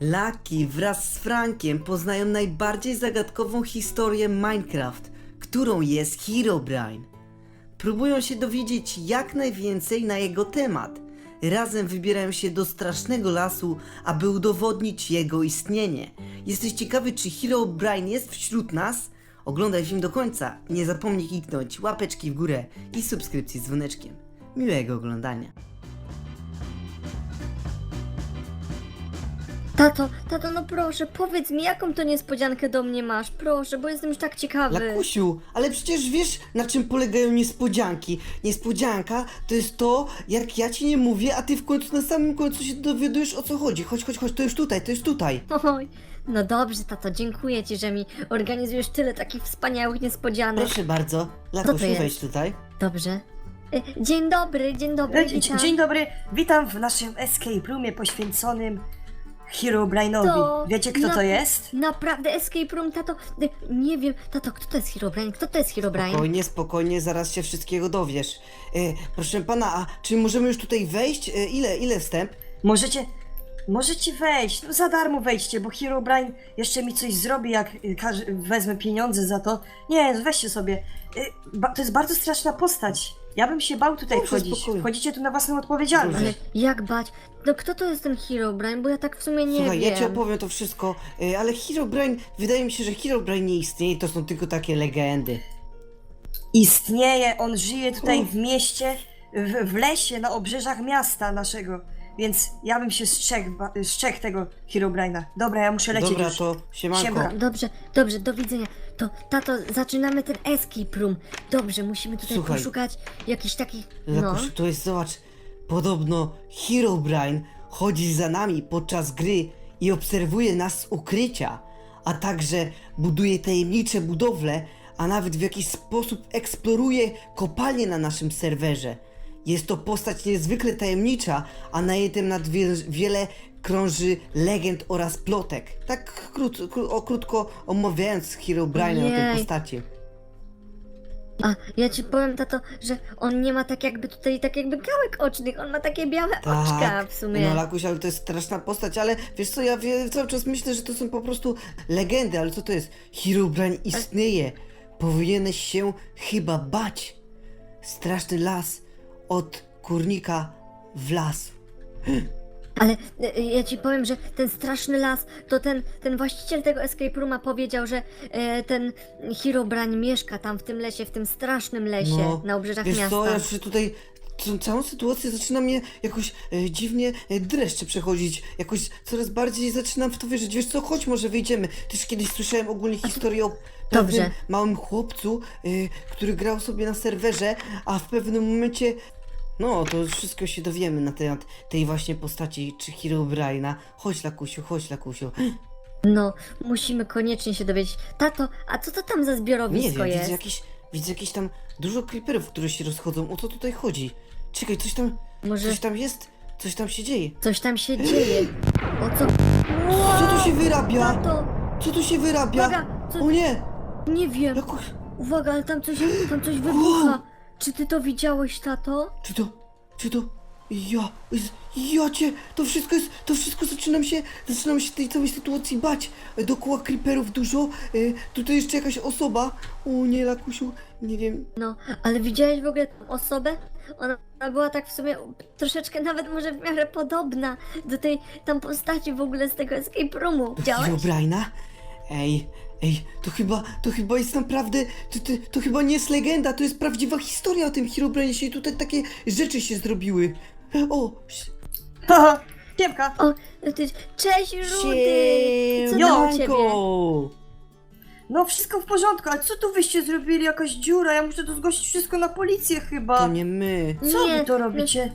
Lucky wraz z Frankiem poznają najbardziej zagadkową historię Minecraft, którą jest Herobrine. Próbują się dowiedzieć jak najwięcej na jego temat. Razem wybierają się do strasznego lasu, aby udowodnić jego istnienie. Jesteś ciekawy, czy Herobrine jest wśród nas? Oglądaj film do końca. Nie zapomnij kliknąć łapeczki w górę i subskrypcji z dzwoneczkiem. Miłego oglądania. Tato, tato, no proszę, powiedz mi, jaką to niespodziankę do mnie masz, proszę, bo jestem już tak ciekawy. Lakusiu, ale przecież wiesz, na czym polegają niespodzianki. Niespodzianka to jest to, jak ja ci nie mówię, a ty w końcu na samym końcu się dowiadujesz o co chodzi. Chodź, chodź, chodź, to już tutaj, to już tutaj. Oj, no dobrze, tato, dziękuję ci, że mi organizujesz tyle takich wspaniałych niespodzianek. Proszę bardzo, Lakusiu, jest? wejdź tutaj. Dobrze. Y, Dzień dobry, dzień dobry, E, witam. Dzień dobry, witam w naszym escape roomie poświęconym Herobrine'owi. To Wiecie kto na- to jest? Naprawdę, escape room, tato, y, nie wiem, tato, kto to jest Herobrine? Kto to jest Herobrine? Spokojnie, spokojnie, zaraz się wszystkiego dowiesz. E, proszę pana, a czy możemy już tutaj wejść? E, ile, ile wstęp? Możecie, możecie wejść, no za darmo wejdźcie, bo Herobrine jeszcze mi coś zrobi, jak y, każe, wezmę pieniądze za to. Nie, weźcie sobie. Y, ba- To jest bardzo straszna postać. Ja bym się bał tutaj Dobrze, wchodzić. Wchodzicie tu na własną odpowiedzialność. Ale jak bać? No kto to jest ten Herobrine? Bo ja tak w sumie nie Słuchaj, wiem. ja ci opowiem to wszystko, e, ale Herobrine, wydaje mi się, że Herobrine nie istnieje, to są tylko takie legendy. Istnieje, on żyje tutaj w mieście, w, w lesie, na obrzeżach miasta naszego. Więc ja bym się strzegł, ba- strzegł tego Herobrine'a. Dobra, ja muszę lecieć Dobra, już. to siemanko. Siema. Dobrze, dobrze, do widzenia. To, tato, zaczynamy ten escape room. Dobrze, musimy tutaj Słuchaj. poszukać jakichś takich, no. To jest, zobacz, podobno Herobrine chodzi za nami podczas gry i obserwuje nas z ukrycia, a także buduje tajemnicze budowle, a nawet w jakiś sposób eksploruje kopalnie na naszym serwerze. Jest to postać niezwykle tajemnicza, a na jej temat wie, wiele krąży legend oraz plotek. Tak krót, kró, o, krótko omawiając Herobrine o tej Ojej. postaci. A ja ci powiem, tato, że on nie ma tak jakby tutaj, tak jakby gałek ocznych, on ma takie białe oczka w sumie. No Lakuś, ale to jest straszna postać, ale wiesz co, ja wie, cały czas myślę, że to są po prostu legendy, ale co to jest? Herobrine istnieje. Powinieneś się chyba bać. Straszny las od kurnika w las. Ale e, ja ci powiem, że ten straszny las, to ten, ten właściciel tego escape rooma powiedział, że e, ten Herobrine mieszka tam w tym lesie, w tym strasznym lesie, na obrzeżach No, wiesz miasta. co, ja się tutaj tą całą sytuację zaczyna mnie jakoś e, dziwnie e, dreszcze przechodzić. Jakoś coraz bardziej zaczynam w to wierzyć. Wiesz co, chodź może wyjdziemy. Też kiedyś słyszałem ogólnie historię o pewnym Dobrze. małym chłopcu, e, który grał sobie na serwerze, a w pewnym momencie no, to już wszystko się dowiemy na temat tej właśnie postaci, czy Herobrine'a. Chodź, Lakusiu, chodź, Lakusiu. No, musimy koniecznie się dowiedzieć. Tato, a co to tam za Nie zbiorowisko wiem, jest? widzę jakieś, widzę jakieś tam dużo creeperów, które się rozchodzą. O co tutaj chodzi? Czekaj, coś tam, Może coś tam jest? Coś tam się dzieje. coś tam się dzieje. O co? Co tu się wyrabia? Tato, Co tu się wyrabia? uwaga, co... O nie! Nie wiem. Uwaga, ale tam coś, tam coś wybucha. Czy ty to widziałeś, tato? czy to, czy to, ja, ja cię, to wszystko jest, to wszystko zaczynam się, zaczynam się tej całej sytuacji bać. Dookoła creeperów dużo, y, tutaj jeszcze jakaś osoba. O nie, Lakusiu, nie wiem, No, ale widziałeś w ogóle tą osobę? Ona ona była tak w sumie troszeczkę nawet może w miarę podobna do tej tam postaci w ogóle z tego escape roomu. Widziałeś? Herobrine'a? Ej, ej, to chyba, to chyba jest naprawdę, to, to, to chyba nie jest legenda, to jest prawdziwa historia o tym Herobrine'ie się i tutaj takie rzeczy się zrobiły. O, ś- Haha, Kiemka! O, ty, cześć Rudy! Co tam u ciebie? siemanko! No wszystko w porządku, ale co tu wyście zrobili? Jakaś dziura, ja muszę to zgłosić wszystko na policję chyba. To nie my. Co Nie, wy to robicie?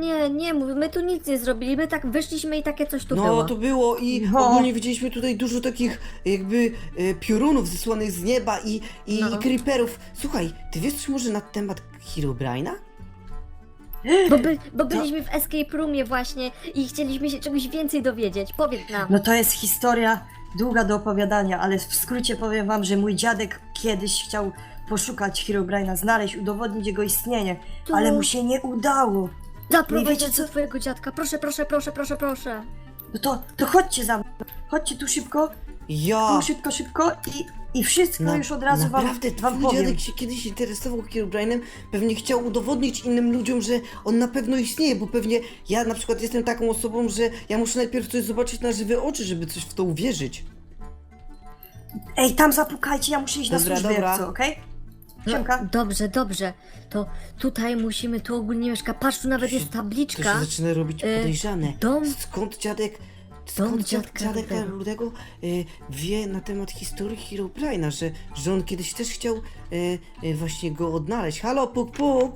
Nie, nie mów, my tu nic nie zrobili, my tak wyszliśmy i takie coś tu No, było. to było i No. ogólnie widzieliśmy tutaj dużo takich jakby e, piorunów zesłanych z nieba i, i, No. i creeperów. Słuchaj, ty wiesz coś może na temat Herobrine'a? Bo, by, bo byliśmy w escape roomie właśnie i chcieliśmy się czegoś więcej dowiedzieć. Powiedz nam. No to jest historia długa do opowiadania, ale w skrócie powiem wam, że mój dziadek kiedyś chciał poszukać Herobrine'a, znaleźć, udowodnić jego istnienie, Tu. ale mu się nie udało. Zaprowadź wiecie nas co? do twojego dziadka. Proszę, proszę, proszę, proszę, proszę. No to, to chodźcie za mną. Chodźcie tu szybko, Ja! tu szybko, szybko i, i wszystko Na- już od razu wam, naprawdę, wam twój powiem. dziadek się kiedyś interesował Herobrine'em, pewnie chciał udowodnić innym ludziom, że on na pewno istnieje, bo pewnie ja na przykład jestem taką osobą, że ja muszę najpierw coś zobaczyć na żywe oczy, żeby coś w to uwierzyć. Ej, tam zapukajcie, ja muszę iść na Dobra, służbę dobra. jak co, okej? No, Siemka. dobrze, dobrze. To tutaj musimy, tu ogólnie mieszka. Patrz, tu nawet jest To tabliczka. się zaczyna robić E, podejrzane. dom- Skąd dziadek... Skąd dziadka dziadek Rudego. Rudego e, wie na temat historii Herobrine'a, że, że on kiedyś też chciał e, e, właśnie go odnaleźć. Halo, puk puk!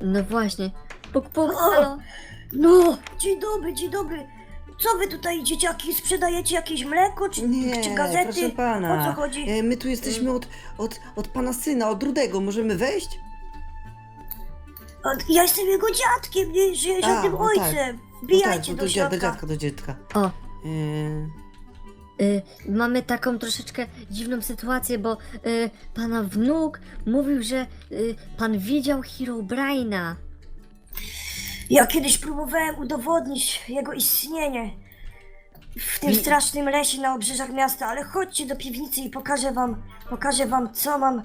No właśnie. Puk, puk, halo. No, dzień dobry, dzień dobry. Co wy tutaj, dzieciaki, sprzedajecie jakieś mleko, czy, Nie, czy gazety? proszę pana. O co chodzi? My tu jesteśmy od, od, od pana syna, od Rudego. Możemy wejść? A, Ja jestem jego dziadkiem, nie, że A, żadnym tak. ojcem. No Wbijajcie tak, do do, środka. dziadka. O, E, y, mamy taką troszeczkę dziwną sytuację, bo y, pana wnuk mówił, że y, pan widział Herobrine'a. Ja kiedyś próbowałem udowodnić jego istnienie w tym strasznym lesie na obrzeżach miasta, ale chodźcie do piwnicy i pokażę wam, pokażę wam, co mam,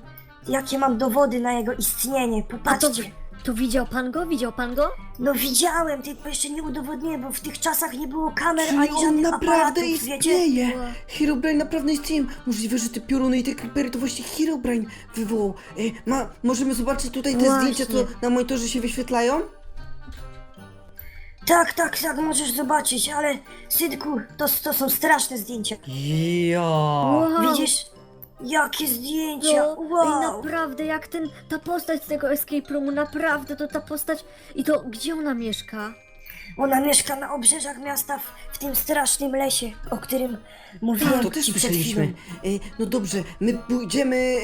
jakie mam dowody na jego istnienie. A to, Popatrzcie. To widział pan go? Widział pan go? No widziałem, tylko jeszcze nie udowodniłem, bo w tych czasach nie było kamer czyli ani on żadnych naprawdę aparatów, wiecie? istnieje! Herobrine naprawdę istnieje! Możliwe, że te pioruny i te creepery to właśnie Herobrine wywołał. E, ma, możemy zobaczyć tutaj te Właśnie. zdjęcia, co na monitorze się wyświetlają? Tak, tak, tak, możesz zobaczyć, ale synku, to, to są straszne zdjęcia. Ja. Wow. Widzisz? Jakie zdjęcia! No, ej, Wow! naprawdę, jak ten, ta postać z tego escape roomu, naprawdę, to ta postać... I to, gdzie ona mieszka? Ona mieszka na obrzeżach miasta w, w tym strasznym lesie, o którym mówiłem Tak, to też ci przed słyszeliśmy. chwilą. E, no dobrze, my pójdziemy,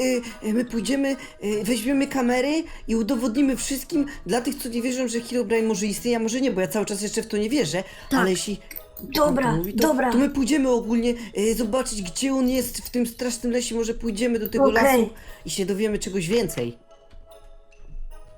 e, my pójdziemy, e, weźmiemy kamery i udowodnimy wszystkim, dla tych, co nie wierzą, że Herobrine może istnieje, a może nie, bo ja cały czas jeszcze w to nie wierzę, Tak. ale jeśli... Dobra, mówi, to, dobra. To my pójdziemy ogólnie e, zobaczyć, gdzie on jest w tym strasznym lesie, może pójdziemy do tego Okej. lasu i się dowiemy czegoś więcej.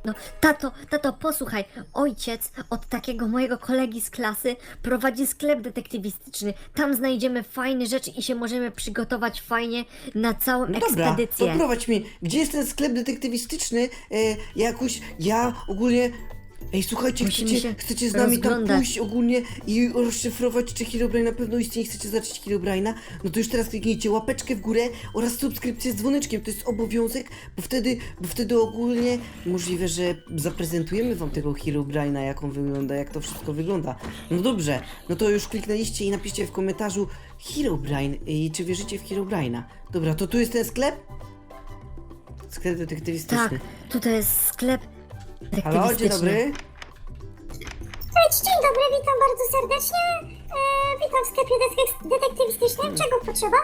No, tato, tato, posłuchaj, ojciec od takiego mojego kolegi z klasy prowadzi sklep detektywistyczny. Tam znajdziemy fajne rzeczy i się możemy przygotować fajnie na całą No dobra, ekspedycję. poprowadź mnie. Gdzie jest ten sklep detektywistyczny? E, jakoś, ja ogólnie... Ej, słuchajcie, Musimy chcecie, się chcecie z nami tam rozglądać. pójść ogólnie i rozszyfrować, czy Herobrine na pewno istnieje, chcecie zobaczyć Herobrine'a? No to już teraz kliknijcie łapeczkę w górę oraz subskrypcję z dzwoneczkiem, to jest obowiązek, bo wtedy, bo wtedy ogólnie możliwe, że zaprezentujemy wam tego Herobrine'a, jak on wygląda, jak to wszystko wygląda. No dobrze, no to już kliknęliście i napiszcie w komentarzu Herobrine i czy wierzycie w Herobrine'a. Dobra, to tu jest ten sklep? Sklep detektywistyczny. Tak, tutaj jest sklep Halo, dzień dobry. Cześć, dzień dobry, witam bardzo serdecznie. E, witam w sklepie detek- detektywistycznym. Czego potrzeba?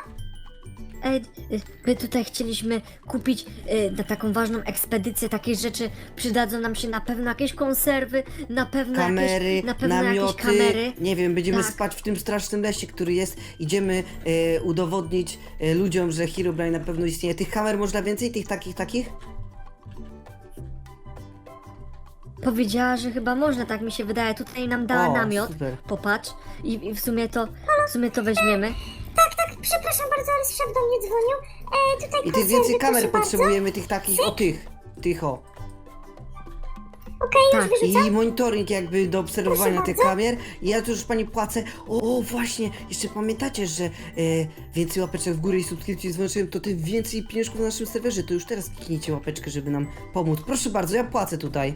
Ej, y, my tutaj chcieliśmy kupić y, na taką ważną ekspedycję takie rzeczy. Przydadzą nam się na pewno jakieś konserwy, na pewno Kamery, jakieś, na pewno jakieś namioty, kamery. nie wiem, będziemy Tak. spać w tym strasznym lesie, który jest. Idziemy e, udowodnić e, ludziom, że Herobrine na pewno istnieje. Tych kamer można więcej, tych takich, takich? Powiedziała, że chyba można, tak mi się wydaje. Tutaj nam dała O, namiot. super. Popatrz. I, I w sumie to w sumie to weźmiemy. Tak, tak, przepraszam bardzo, ale szef do mnie dzwonił. E, tutaj I tych konserwy, więcej kamer proszę bardzo. potrzebujemy, tych takich, o tych, tych o. Okej, już Tak, wyrzucam. I monitoring jakby do obserwowania Proszę tych bardzo. kamer. I ja tu już pani płacę. O, o, właśnie, jeszcze pamiętacie, że e, więcej łapeczek w górę i subskrypcji z dzwoneczkiem, to tym więcej pieniążków na naszym serwerze. To już teraz kliknijcie łapeczkę, żeby nam pomóc. Proszę bardzo, ja płacę tutaj.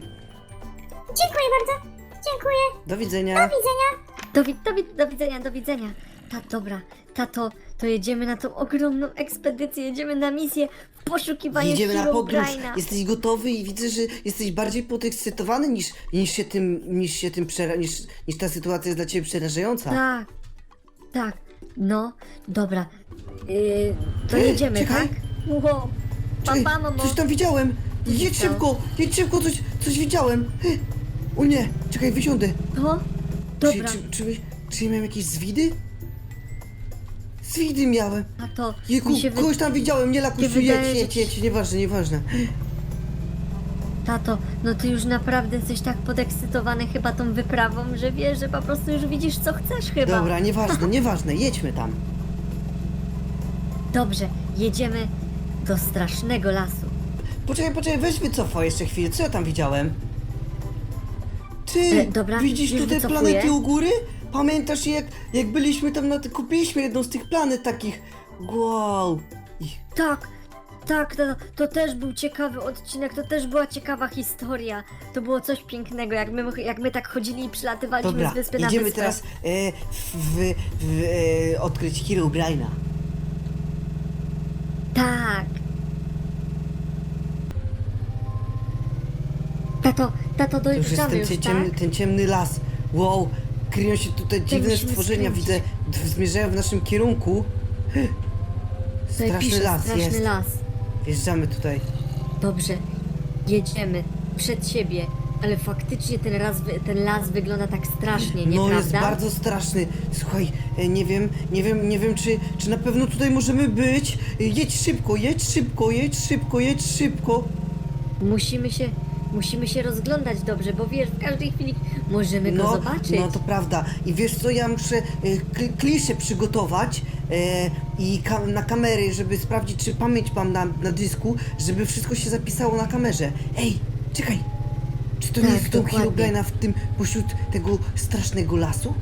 Dziękuję bardzo. Dziękuję. Do widzenia. Do widzenia. Do, wi- do, wi- do widzenia, do widzenia. Ta, dobra, tato, to jedziemy na tą ogromną ekspedycję, jedziemy na misję w poszukiwaniu Jedziemy na podróż. Herobrine'a. Jesteś gotowy i widzę, że jesteś bardziej podekscytowany niż, niż się tym, niż się tym przera- niż, niż ta sytuacja jest dla ciebie przerażająca. Tak, tak, no, dobra. Yy, to jedziemy, Czekaj. tak? Wow. Czekaj, Papa, mamo. coś tam widziałem. Jedź szybko, jedź szybko, coś, coś widziałem. O nie, czekaj, wysiądę. To? Czy, Dobra, czy, czy, czy ja miałem jakieś zwidy? Zwidy miałem. tato, Jejku, mi się wy... kogoś tam widziałem, nie wydaje, jedź, że jedź, ci- jedź, nieważne, nieważne. Tato, No ty już naprawdę jesteś tak podekscytowany chyba tą wyprawą, że wiesz, że po prostu już widzisz co chcesz chyba. Dobra, nieważne, nieważne, jedźmy tam. Dobrze, jedziemy do strasznego lasu. Poczekaj, poczekaj, weź wycofaj jeszcze chwilę, co ja tam widziałem? Ty, E, dobra, widzisz już tutaj wycofuję. planety u góry? Pamiętasz jak, jak byliśmy tam, na, kupiliśmy jedną z tych planet takich? Wow. I, Tak, tak, to, to też był ciekawy odcinek, to też była ciekawa historia. To było coś pięknego, jak my, jak my tak chodzili i przylatywaliśmy dobra, z wyspy na idziemy wyspę. teraz e, w, w, w, e, odkryć Hero Briana. Tak. Tato, tato, To już jest dojeżdżamy ten, już, cie- tak? ciemny, ten ciemny las. Wow, kryją się tutaj dziwne musimy stworzenia, skręcić. widzę, d- zmierzają w naszym kierunku. Tutaj Straszny pisze, las straszny jest. las. Wjeżdżamy tutaj. Dobrze, jedziemy przed siebie, ale faktycznie ten, raz, wy- ten las wygląda tak strasznie, No nieprawda? jest bardzo straszny. Słuchaj, e, nie wiem, nie wiem, nie wiem czy, czy na pewno tutaj możemy być. E, Jedź szybko, jedź szybko, jedź szybko, jedź szybko. Musimy się, musimy się rozglądać dobrze, bo wiesz, w każdej chwili możemy go No, zobaczyć. no to prawda. I wiesz co, ja muszę e, kl- kliszę przygotować e, i ka- na kamery, żeby sprawdzić, czy pamięć mam na, na dysku, żeby wszystko się zapisało na kamerze. Ej, czekaj. Czy to nie Tak, jest dom dokładnie. Herobrina w tym, pośród tego strasznego lasu?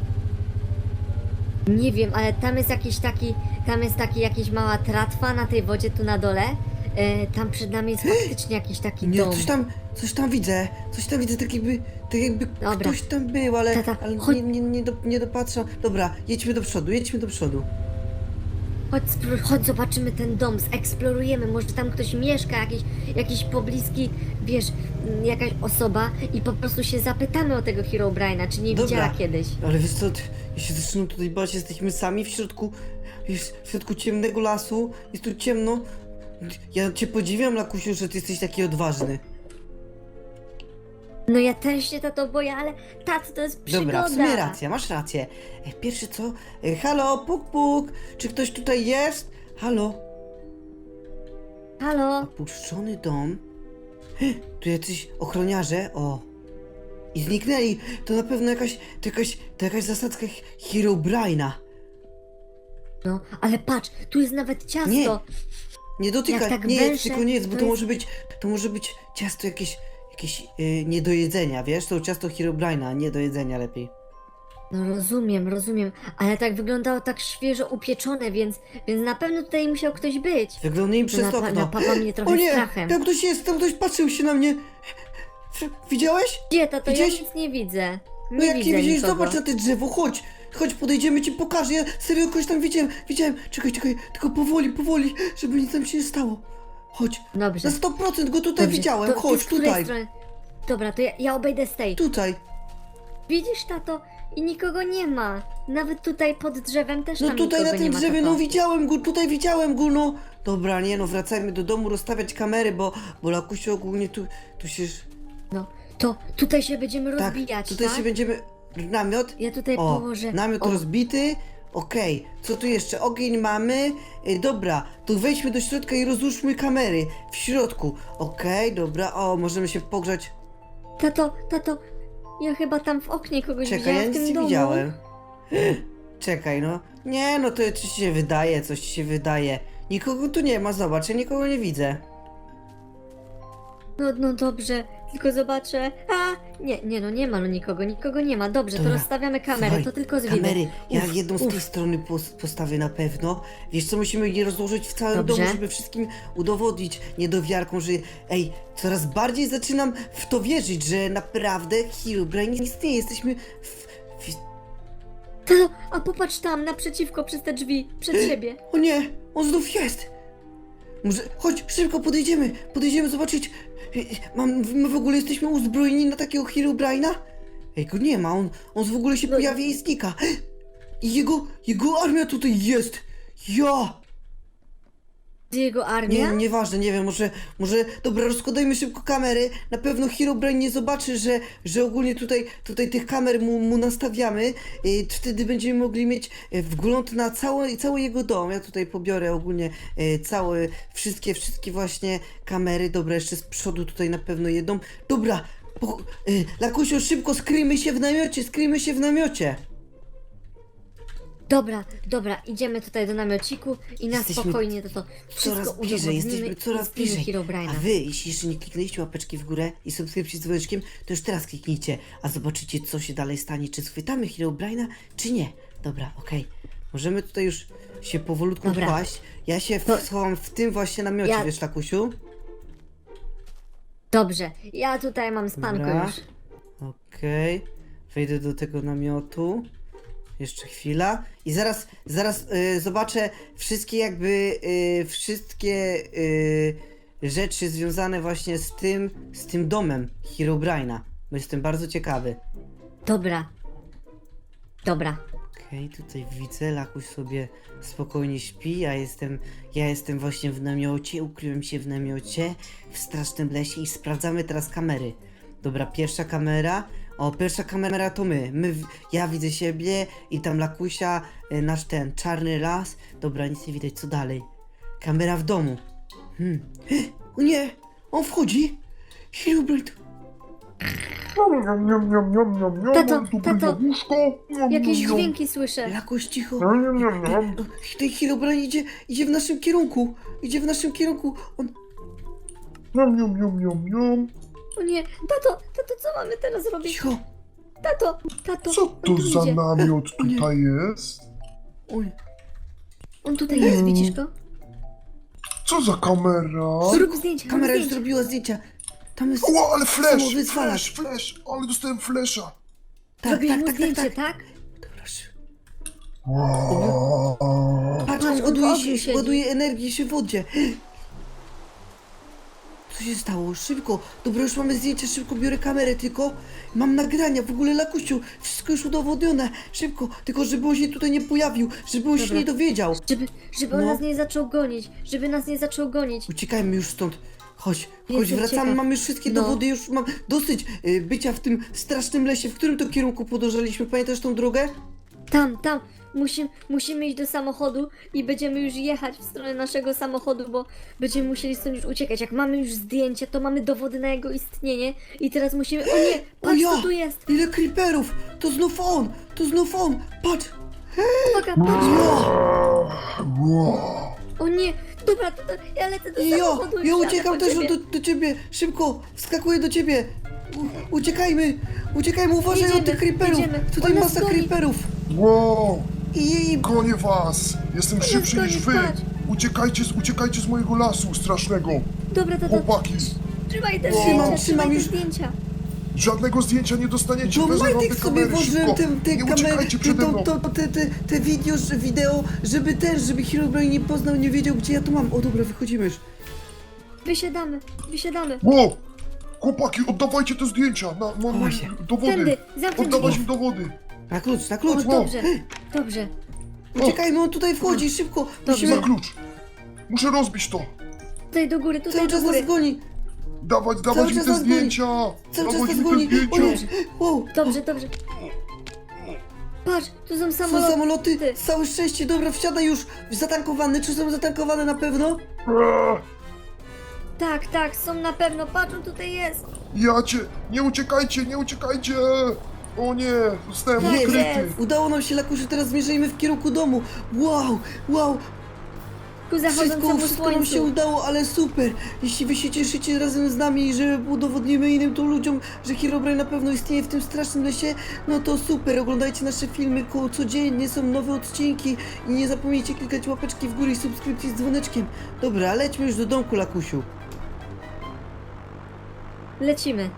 Nie wiem, ale tam jest jakiś taki, tam jest taki jakiś mała tratwa na tej wodzie tu na dole. E, tam przed nami jest faktycznie jakiś taki Nie, dom. coś tam, coś tam widzę, coś tam widzę, tak jakby, tak jakby Dobra. ktoś tam był, ale, Tata, ale chodź. nie, nie, nie, do, nie dopatrzam. Dobra, jedźmy do przodu, jedźmy do przodu. Chodź, spro- chodź, zobaczymy ten dom, zeksplorujemy, może tam ktoś mieszka, jakiś, jakiś pobliski, wiesz, m, jakaś osoba i po prostu się zapytamy o tego Hero Briana, czy nie Dobra. widziała kiedyś. Ale wiesz co, t- ja się zaczynam tutaj bać, jesteśmy sami w środku, jest w środku ciemnego lasu, jest tu ciemno. Ja cię podziwiam, Lakusiu, że ty jesteś taki odważny. No ja też się tato boję, ale tato to jest przygoda. Dobra, w sumie racja, masz rację. E, Pierwszy co? Halo, puk puk, czy ktoś tutaj jest? Halo? Halo? Opuszczony dom. Tu jacyś ochroniarze, o. I zniknęli. To na pewno jakaś, to jakaś, to jakaś zasadzka Herobrina. No, ale patrz, tu jest nawet ciasto. Nie, Nie dotykaj, Jak tak nie jedz, węże, tylko nie jedz, bo to to, jest- może być, to może być ciasto jakieś, jakieś yy, nie do jedzenia, wiesz? To ciasto Herobrina, nie do jedzenia lepiej. No rozumiem, rozumiem, ale tak wyglądało tak świeżo upieczone, więc, więc na pewno tutaj musiał ktoś być. Wygląda im przez napa- okno. napawa mnie trochę o nie, strachem. tam ktoś jest, tam ktoś patrzył się na mnie. Widziałeś? Gdzie? Widziałeś? Ja nic nie widzę. Nie No jak widzę nie widzisz, nikogo. zobacz na te drzewo, chodź. Chodź, podejdziemy, ci pokażę. Ja serio kogoś tam widziałem, widziałem. Czekaj, czekaj, tylko powoli, powoli, żeby nic tam się nie stało. Chodź, Dobrze. na 100% go tutaj Dobrze. widziałem, To- to chodź, której tutaj, strony? Dobra, to ja, ja obejdę z tej. tutaj. Widzisz, tato? I nikogo nie ma. Nawet tutaj pod drzewem też No tam tutaj na nikogo nie tym ma, drzewie, tato. no widziałem go, tutaj widziałem go, no. Dobra, nie no, wracajmy do domu, rozstawiać kamery, bo, bo Lakusiu ogólnie tu, tu się... No, to tutaj się będziemy Tak, rozbijać, tutaj tak? się będziemy... Namiot? Ja tutaj położę... namiot o, rozbity. Okej, co tu jeszcze? Ogień mamy. Y, dobra, to wejdźmy do środka i rozłóżmy kamery w środku. Okej, dobra, o, możemy się pogrzać. Tato, tato, ja chyba tam w oknie kogoś Czekaj, widziałam ja w nic tym nie domu. widziałem. Czekaj, no. Nie, no to ci się wydaje, coś ci się wydaje. Nikogo tu nie ma, zobacz, ja nikogo nie widzę. No, no dobrze, tylko zobaczę. A, nie, nie, no nie ma no nikogo, nikogo nie ma. Dobrze, Dobra, to rozstawiamy kamerę, Słuchaj, to tylko z widu. Kamery, ja Uf, jedną z uf. tej strony pos postawię na pewno. Wiesz co, musimy je rozłożyć w całym Dobrze. domu, żeby wszystkim udowodnić niedowiarkom, że ej, coraz bardziej zaczynam w to wierzyć, że naprawdę Herobrine nie istnieje. Jesteśmy w, w... Tato, a popatrz tam, naprzeciwko, przez te drzwi, przed siebie. O nie, on znów jest! Może, chodź, szybko podejdziemy, podejdziemy zobaczyć. Mam, my w ogóle jesteśmy uzbrojeni na takiego Herobrine'a? Ej, go nie ma, on, on w ogóle się No- pojawia i znika. I jego, jego armia tutaj jest! Ja! Jego Nie, armia? nieważne, nie wiem, może, może, dobra, rozkładajmy szybko kamery, na pewno Herobrine nie zobaczy, że, że ogólnie tutaj, tutaj tych kamer mu, mu nastawiamy, i wtedy będziemy mogli mieć e, wgląd na cały, cały jego dom, ja tutaj pobiorę ogólnie e, całe, wszystkie, wszystkie właśnie kamery, dobra, jeszcze z przodu tutaj na pewno jedną, dobra, po, e, Lakusio, szybko skryjmy się w namiocie, skryjmy się w namiocie. Dobra, dobra, idziemy tutaj do namiociku i na Jesteśmy spokojnie to, to wszystko Coraz bliżej, jesteśmy coraz bliżej. A wy, jeśli jeszcze nie kliknęliście łapeczki w górę i subskrypcji z dzwoneczkiem, to już teraz kliknijcie, a zobaczycie co się dalej stanie, czy schwytamy Herobrine'a, czy nie. Dobra, okej. Możemy tutaj już się powolutku Dobra. kłaść. Ja się w, To- schowam w tym właśnie namiocie, Ja- wiesz, Takusiu? Dobrze, ja tutaj mam spanko Dobra. już. Okej. Wejdę do tego namiotu. Jeszcze chwila. I zaraz, zaraz y, zobaczę wszystkie jakby, y, wszystkie y, rzeczy związane właśnie z tym, z tym domem Herobrine'a. Bo jestem bardzo ciekawy. Dobra. Dobra. Okej, tutaj widzę, Lakuś sobie spokojnie śpi, ja jestem, ja jestem właśnie w namiocie, ukryłem się w namiocie, w strasznym lesie i sprawdzamy teraz kamery. Dobra, pierwsza kamera, o, pierwsza kamera to my, my, w- ja widzę siebie i tam Lakusia, y, nasz ten, czarny las, dobra, nic nie widać, co dalej? Kamera w domu. Hmm. O nie, on wchodzi, Herobrine, Niam, niam, niam, niam, niam, Tato, mam tu tato, łóżko. Niam, Jakieś niam, niam. dźwięki słyszę. Lakuś cicho. Niam, niam, niam, Ten Herobrine idzie, idzie w naszym kierunku. Idzie w naszym kierunku. On... Niam, niam, niam, niam, niam. O nie, tato, tato, co mamy teraz robić? Cicho. Tato, tato, Co on tu za idzie. namiot O nie. tutaj jest? Oj. On tutaj jest, widzisz go? Co za kamera? Zrób zdjęcie, rób Kamera już zdjęcie. zrobiła zdjęcia. Tam jest... O, ale flash, Samowyzwalacz. flash, flash, ale dostałem flasha. Tak, tak, mu tak, tak, zdjęcie, tak. tak? Dobra, szy- Wow. Patrz, On on w ładuje, ogniu się, siedzi. ładuje energię się w wodzie. Co się stało? Szybko. Dobra, już mamy zdjęcie, szybko biorę kamerę, tylko mam nagrania, w ogóle Lakuściu, wszystko już udowodnione. Szybko, tylko żeby on się tutaj nie pojawił, żeby on się Dobra. nie dowiedział. Żeby, żeby on No. nas nie zaczął gonić, żeby nas nie zaczął gonić. Uciekajmy już stąd. Chodź, chodź, Jestem wracamy, ciekaw. mamy już wszystkie No. dowody, już mam dosyć y, bycia w tym strasznym lesie. W którym to kierunku podążaliśmy? Pamiętasz tą drogę? Tam, tam. Musimy, musimy iść do samochodu i będziemy już jechać w stronę naszego samochodu, bo będziemy musieli stąd już uciekać. Jak mamy już zdjęcie, to mamy dowody na jego istnienie i teraz musimy... O nie, patrz ja! co tu jest! Ile creeperów! To znów on! To znów on! Patrz! Uwaga, patrz! O nie! Dobra, to, to ja lecę do I ja! samochodu i Ja uciekam po też ciebie. do, do ciebie! Szybko! Wskakuję do ciebie! U, uciekajmy! Uciekajmy! Uważaj od tych creeperów! jedziemy. Tutaj On nas masa goni. creeperów! Wow. I, Gonię was. Jestem szybszy niż wy. patrz. Uciekajcie, z- uciekajcie z mojego lasu strasznego. Dobra, to, to Chłopaki, trzymaj te Trzymam, zdjęcia, trzymam trzymaj te już. zdjęcia. żadnego zdjęcia nie dostaniecie. do Wezmę wam Majtek te sobie kamery szybko. te, te Nie kamery, uciekajcie te, przede to, mną. to, te, te, te wideo, że- wideo, żeby ten, żeby Herobrine nie poznał, nie wiedział gdzie ja to mam. O dobra, wychodzimy już. Wysiadamy, wysiadamy. Wow. Chłopaki, oddawajcie te zdjęcia na, na, na Chowaj się. dowody. Tędy, zamknij Oddawać im dowody. Na klucz, na O, klucz! dobrze, dobrze. Uciekajmy, on tutaj wchodzi, szybko! Dobrze. Za Musimy... klucz. Muszę rozbić to. Tutaj do góry, tutaj Cały do czas góry. nas goni! Dawać, dawać im czas te nas goni. zdjęcia. Cały czas dawać nas te goni! O nie! zdjęcia. Wow! Dobrze, dobrze. Patrz, tu są Są samoloty. samoloty, całe szczęście, dobra, wsiadaj już, zatankowane, czy są zatankowane na pewno? Eee, Tak, tak, są na pewno. Patrz, on tutaj jest. Ja cię, nie uciekajcie, nie uciekajcie. O nie, zostałem Tak jest. Udało nam się, Lakuszy, teraz zmierzajmy w kierunku domu. Wow, wow, Ku wszystko, zachodzącemu wszystko nam się udało, ale super. Jeśli wy się cieszycie razem z nami i że udowodnimy innym tu ludziom, że Herobrine na pewno istnieje w tym strasznym lesie, no to super. Oglądajcie nasze filmy ko- codziennie, są nowe odcinki i nie zapomnijcie klikać łapeczki w górę i subskrypcji z dzwoneczkiem. Dobra, lećmy już do domku, Lakusiu. Lecimy.